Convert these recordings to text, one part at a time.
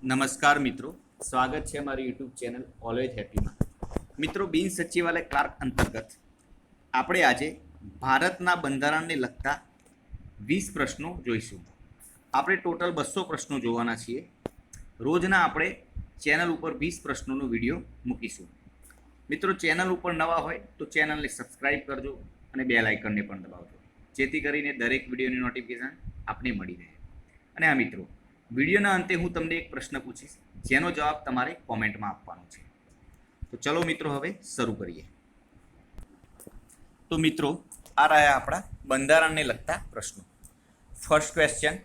નમસ્કાર મિત્રો. સ્વાગત છે મારી યુટ્યુબ ચેનલ ઓલવેજ હેપીમાં મિત્રો, બિન સચિવાલય ક્લાર્ક અંતર્ગત આપણે આજે ભારતના બંધારણને લગતા વીસ પ્રશ્નો જોઈશું. આપણે ટોટલ બસો પ્રશ્નો જોવાના છીએ. રોજના આપણે ચેનલ ઉપર વીસ પ્રશ્નોનો વીડિયો મૂકીશું. મિત્રો, ચેનલ ઉપર નવા હોય તો ચેનલને સબસ્ક્રાઈબ કરજો અને બેલ આઇકનને પણ દબાવજો. જેથી કરીને દરેક વિડીયોની નોટિફિકેશન આપને મળી રહે. અને આ મિત્રો વિડીયોના અંતે હું તમને એક પ્રશ્ન પૂછીશ, જેનો જવાબ તમારે કોમેન્ટમાં આપવાનો છે. તો ચલો મિત્રો, હવે શરૂ કરીએ. તો મિત્રો, આ રહ્યા આપણા બંધારણને લગતા પ્રશ્નો. ફર્સ્ટ ક્વેશ્ચન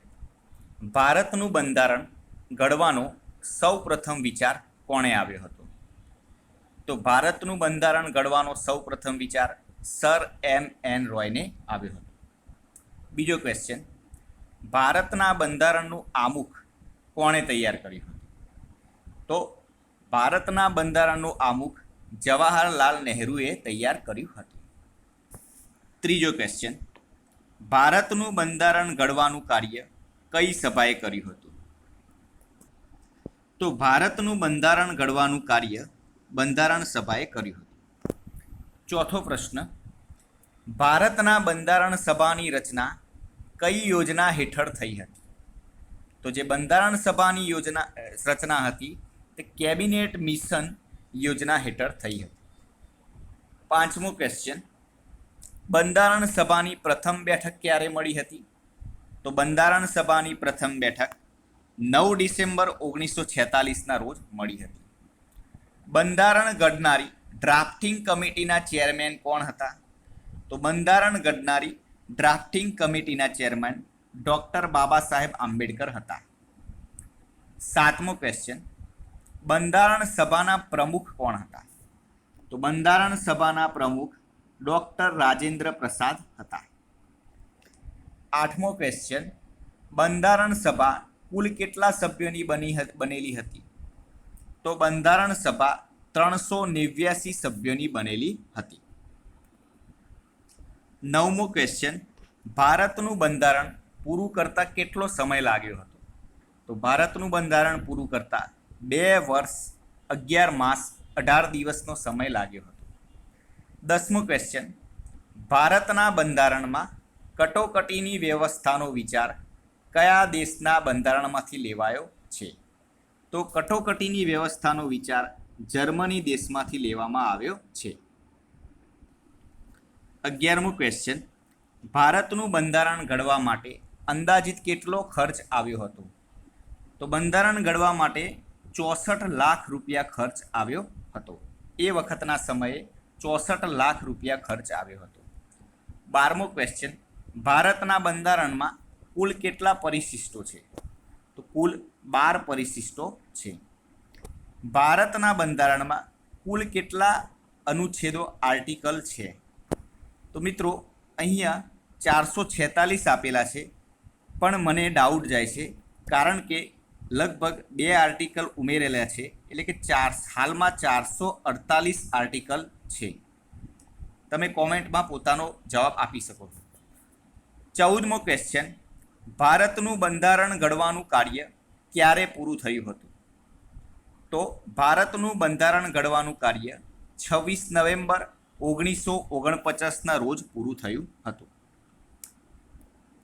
ભારતનું બંધારણ ઘડવાનો સૌ પ્રથમ વિચાર કોણે આવ્યો હતો? તો ભારતનું બંધારણ ઘડવાનો સૌ પ્રથમ વિચાર સર એમ એન રોયને આવ્યો હતો. બીજો ક્વેશ્ચન ભારતના બંધારણનું આમુખ કોણે તૈયાર કર્યું હતું? તો ભારતના બંધારણનું આમુખ જવાહરલાલ નહેરુએ તૈયાર કર્યું હતું. ત્રીજો ક્વેશ્ચન ભારતનું બંધારણ ઘડવાનું કાર્ય કઈ સભાએ કર્યું હતું? તો ભારતનું બંધારણ ઘડવાનું કાર્ય બંધારણ સભાએ કર્યું હતું. ચોથો પ્રશ્ન. ભારતના બંધારણ સભાની રચના કઈ યોજના હેઠળ થઈ હતી? તો જે બંધારણ સભાની યોજના રચના હતી, તે કેબિનેટ મિશન યોજના હેઠળ થઈ હતી. પાંચમો ક્વેશ્ચન બંધારણ સભાની પ્રથમ બેઠક ક્યારે મળી હતી? તો બંધારણ સભાની પ્રથમ બેઠક નવ ડિસેમ્બર ઓગણીસો છેતાલીસના રોજ મળી હતી. બંધારણ ઘડનારી ડ્રાફ્ટિંગ કમિટીના ચેરમેન કોણ હતા? તો બંધારણ ઘડનારી ડ્રાફ્ટિંગ કમિટીના ચેરમેન ડૉક્ટર બાબા સાહેબ આંબેડકર હતા. સાતમો ક્વેશ્ચન બંધારણ સભાના પ્રમુખ કોણ હતા? તો બંધારણ સભાના પ્રમુખ ડૉક્ટર રાજેન્દ્ર પ્રસાદ હતા. આઠમો ક્વેશ્ચન બંધારણ સભા કુલ કેટલા સભ્યોની બની બનેલી હતી? તો બંધારણ સભા ત્રણસો નેવ્યાસી સભ્યોની બનેલી હતી. નવમો ક્વેશ્ચન ભારતનું બંધારણ પૂરું કરતાં કેટલો સમય લાગ્યો હતો? તો ભારતનું બંધારણ પૂરું કરતાં બે વર્ષ, અગિયાર માસ, અઢાર દિવસનો સમય લાગ્યો હતો. દસમું ક્વેશ્ચન ભારતના બંધારણમાં કટોકટીની વ્યવસ્થાનો વિચાર કયા દેશના બંધારણમાંથી લેવાયો છે? તો કટોકટીની વ્યવસ્થાનો વિચાર જર્મની દેશમાંથી લેવામાં આવ્યો છે. અગિયારમું ક્વેશ્ચન ભારતનું બંધારણ ઘડવા માટે અંદાજિત કેટલો ખર્ચ આવ્યો હતો? તો બંધારણ ઘડવા માટે ચોસઠ લાખ રૂપિયા ખર્ચ આવ્યો હતો. એ વખતના સમયે ચોસઠ લાખ રૂપિયા ખર્ચ આવ્યો હતો. બારમો ક્વેશ્ચન ભારતના બંધારણમાં કુલ કેટલા પરિશિષ્ટો છે? તો કુલ બાર પરિશિષ્ટો છે. ભારતના બંધારણમાં કુલ કેટલા અનુચ્છેદો આર્ટિકલ છે? તો મિત્રો, અહીંયા ચારસો છેતાલીસ આપેલા છે. પણ મને ડાઉટ જાય છે, કારણ કે લગભગ બે આર્ટિકલ ઉમેરેલા છે, એટલે કે ચાર, હાલમાં ચારસો અડતાલીસ આર્ટિકલ છે. તમે કોમેન્ટમાં પોતાનો જવાબ આપી શકો છો. ચૌદમો ક્વેશ્ચન ભારતનું બંધારણ ઘડવાનું કાર્ય ક્યારે પૂરું થયું હતું? તો ભારતનું બંધારણ ઘડવાનું કાર્ય છવ્વીસ નવેમ્બર ઓગણીસો ઓગણપચાસના રોજ પૂરું થયું હતું.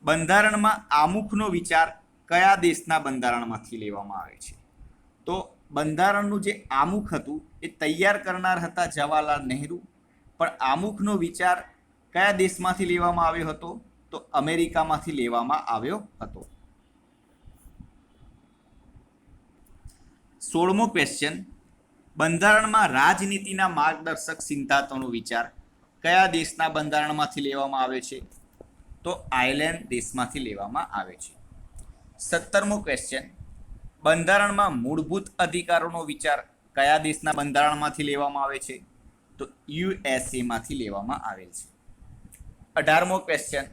બંધારણમાં આમુખનો વિચાર કયા દેશના બંધારણમાંથી લેવામાં આવે છે? તો બંધારણનું જે આમુખ હતું, એ તૈયાર કરનાર હતા જવાહરલાલ નહેરુ. પણ આમુખનો વિચાર કયા દેશમાંથી લેવામાં આવ્યો હતો? તો અમેરિકામાંથી લેવામાં આવ્યો હતો. સોળમો ક્વેશ્ચન બંધારણમાં રાજનીતિના માર્ગદર્શક સિદ્ધાંતોનો વિચાર કયા દેશના બંધારણમાંથી લેવામાં આવે છે? તો આયર્લેન્ડ દેશમાંથી લેવામાં આવે છે. સત્તરમો ક્વેશ્ચન બંધારણમાં મૂળભૂત અધિકારોનો વિચાર કયા દેશના બંધારણમાંથી લેવામાં આવે છે? તો યુએસએમાંથી લેવામાં આવેલ છે. અઢારમો ક્વેશ્ચન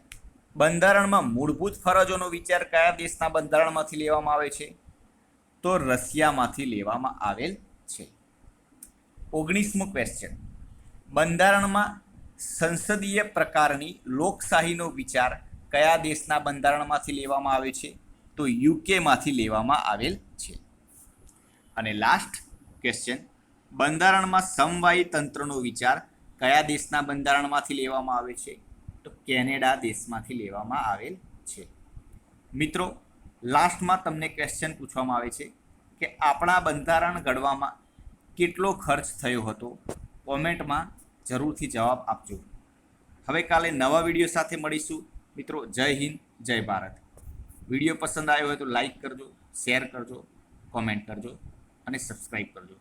બંધારણમાં મૂળભૂત ફરજોનો વિચાર કયા દેશના બંધારણમાંથી લેવામાં આવે છે? તો રશિયામાંથી લેવામાં આવેલ છે. ઓગણીસમો ક્વેશ્ચન બંધારણમાં સંસદીય પ્રકારની લોકશાહીનો વિચાર કયા દેશના બંધારણમાંથી લેવામાં આવે છે? તો યુકેમાંથી લેવામાં આવેલ છે. અને લાસ્ટ ક્વેશ્ચન બંધારણમાં સમવાયી તંત્રનો વિચાર કયા દેશના બંધારણમાંથી લેવામાં આવે છે? તો કેનેડા દેશમાંથી લેવામાં આવેલ છે. મિત્રો લાસ્ટમાં તમને ક્વેશ્ચન પૂછવામાં આવે છે કે આપણા બંધારણ ઘડવામાં કેટલો ખર્ચ થયો હતો? કોમેન્ટમાં જરૂરથી જવાબ આપજો. હવે કાલે નવા વીડિયો સાથે મળીશું. મિત્રો, જય હિન્દ, જય ભારત. વીડિયો પસંદ આવ્યો હોય તો લાઈક કરજો, શેર કરજો, કોમેન્ટ કરજો અને સબસ્ક્રાઈબ કરજો.